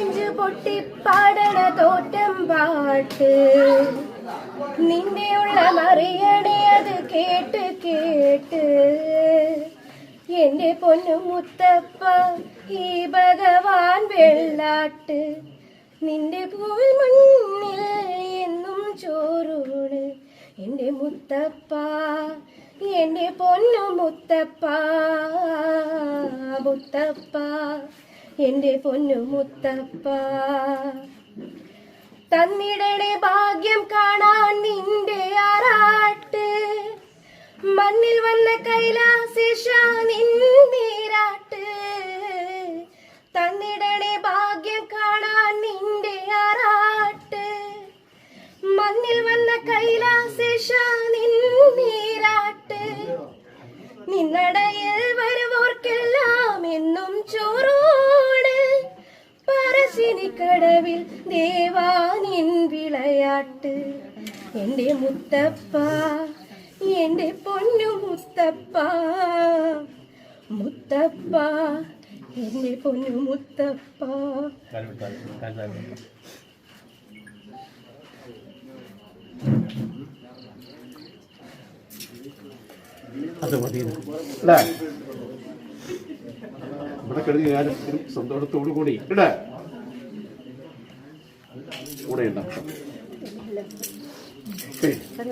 എന്റെ പൊട്ടി പാടണ തോറ്റം പാട്ട്. നിന്റെ ഉള്ളം അറിയണേ അത് കേട്ട് കേട്ട്. എന്റെ പൊന്നു മുത്തപ്പ ഈ ഭഗവാൻ വെള്ളാട്ട്. നിന്റെ പൂവിൽ മുന്നിൽ എന്നും ചോറൂണ്. എന്റെ മുത്തപ്പ എന്റെ പൊന്നു മുത്തപ്പ മുത്തപ്പ. എന്റെ പൊന്നു മുത്തപ്പ. തന്നിടണേ ഭാഗ്യം കാണാൻ നിന്റെ ആറാട്ട് മണ്ണിൽ വന്ന കൈലാസേഷ നിന്നീരാട്ട് തന്നിടണേ ഭാഗ്യം കാണാൻ നിന്റെ ആറാട്ട് മണ്ണിൽ വന്ന കൈലാസേഷ നിന്നീരാട്ട് പറശ്ശിനിക്കടവിൽ ദേവാനിൻ വിളയാട്ട്. എന്റെ മുത്തപ്പ എന്റെ പൊന്നു മുത്തപ്പ. മുത്തപ്പ എന്റെ പൊന്നു മുത്തപ്പ. അത് മതി. ഇവിടെ കഴിഞ്ഞ ഞാനും സന്തോഷത്തോടു കൂടി ഇടേ. കൂടെ ഉണ്ടാവും